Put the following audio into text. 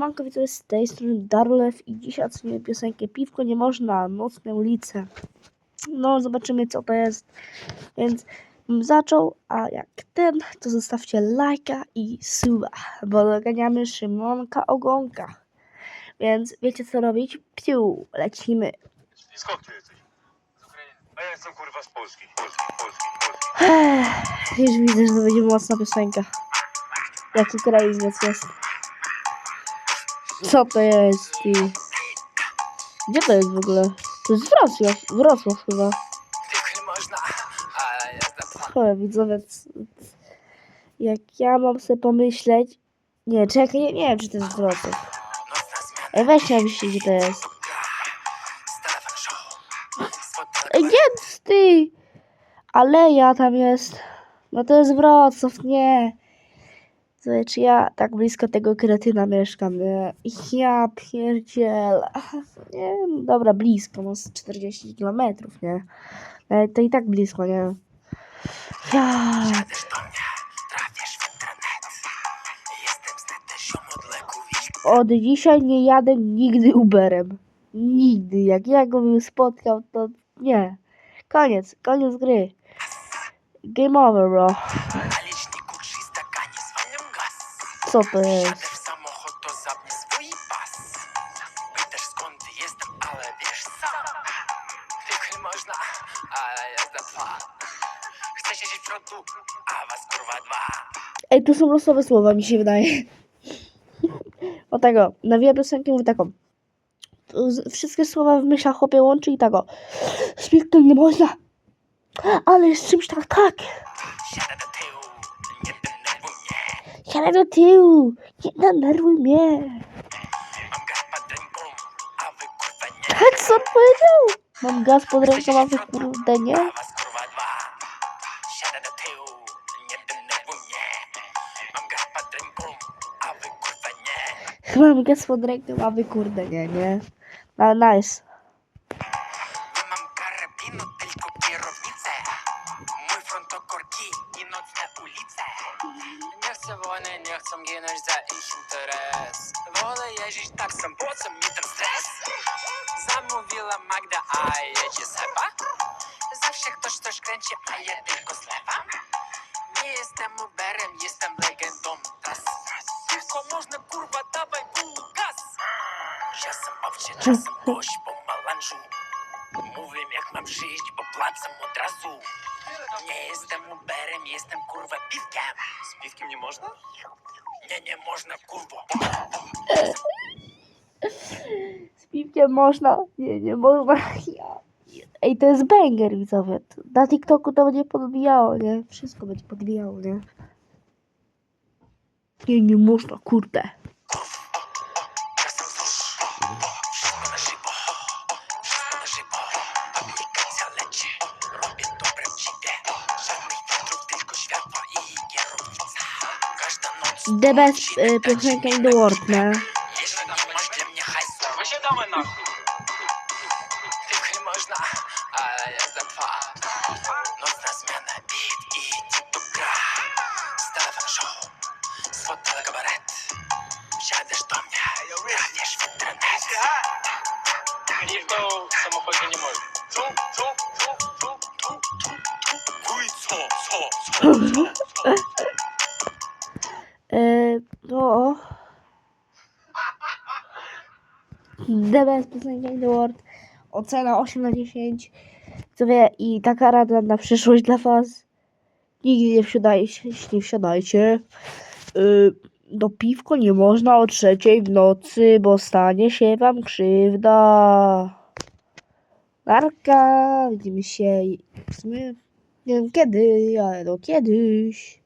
Siemanko, witam z tej strony Darulew i dzisiaj ocenimy piosenkę Piwko nie można, nocne ulice. No, zobaczymy co to jest. Więc bym zaczął, a jak ten, to zostawcie lajka i suba, bo doganiamy Szymonka Ogonka. Więc wiecie co robić? Piu, lecimy. Skąd ty jesteś? Z Ukrainy. A ja jestem kurwa z Polski. Polski, Polski, Polski. Ech, Już widzę, że to będzie mocna piosenka. Jak Ukrainiec jest. Co to jest? Ty? Gdzie to jest w ogóle? To jest Wrocław, Wrocław chyba. Cholera, widzowie. Jak ja mam sobie pomyśleć... Nie, czekaj, nie, nie wiem, czy to jest Wrocław. Ej, weź na myśli, gdzie to jest. Ej, nie, ty! Aleja tam jest. No to jest Wrocław, nie. Słuchaj, czy ja tak blisko tego kretyna mieszkam, nie? Ja pierdzielę. Nie, dobra, blisko, no z 40 kilometrów, nie? Ale to i tak blisko, nie? Widzisz Od dzisiaj nie jadę nigdy Uberem. Nigdy. Jak ja go bym spotkał, to nie. Koniec, koniec gry. Game over, bro. Co to jest? Siadę w samochód, to zapnij swój pas. Pytasz skąd jestem, ale wiesz sam. Tylko nie można, ale jest na dwa. Chcę siedzieć w przodu, a was kurwa dwa. Ej, tu są losowe słowa, mi się wydaje. O tego, nawija piosenkę mówi taką. Z- Wszystkie słowa w myślach chłopie łączy i tego. To nie można. Ale jest czymś tak, tak. Do Siadaj do tyłu. Nie denerwuj mnie. Tak co powiedział? Mam gaz pod ręką, a wy kurde nie. Mam gaz pod ręką, a wy kurde nie, nie? No, nice. Chcę ginąć za ich interes. Wolę jeździć tak sam, po co mi ten stres? Zamówiła Magda, a jedzie Seba. Zawsze ktoś coś kręci, a ja tylko zlewam. Nie jestem Uberem, jestem legendą tras. Tylko można kurwa, dawaj pół gaz. Czasem owcie, czasem gość po melanżu. Mówię jak mam żyć, bo płacę od razu. Nie jestem Uberem, jestem kurwa piwkiem. Z piwkiem nie można? Nie, nie można, kurwo. Z piwkiem można? Nie, nie można. Ja. Ej, to jest banger, widzowie. Na TikToku to będzie podbijało, nie? Wszystko będzie podbijało, nie? Nie, nie można, kurde. The best y, piosenka in the world, no. Na Tylko można, ale jest dwa. Nocna zmiana, beat i tu gra. Stefan show, z fotela gabaret. Wsiadasz do mnie, trafisz w internet. Nikt to samochodzie nie może. Tu, tu, tu, tu, tu, tu, co, co, co, co. no. The best piosenka in the world. Ocena 8 na 10. Co wie, i taka rada na przyszłość dla was. Nigdy nie wsiadajcie, nie wsiadajcie. Y, do piwko nie można o trzeciej w nocy, bo stanie się wam krzywda. Narka, widzimy się w sumie nie wiem kiedy, ale no kiedyś.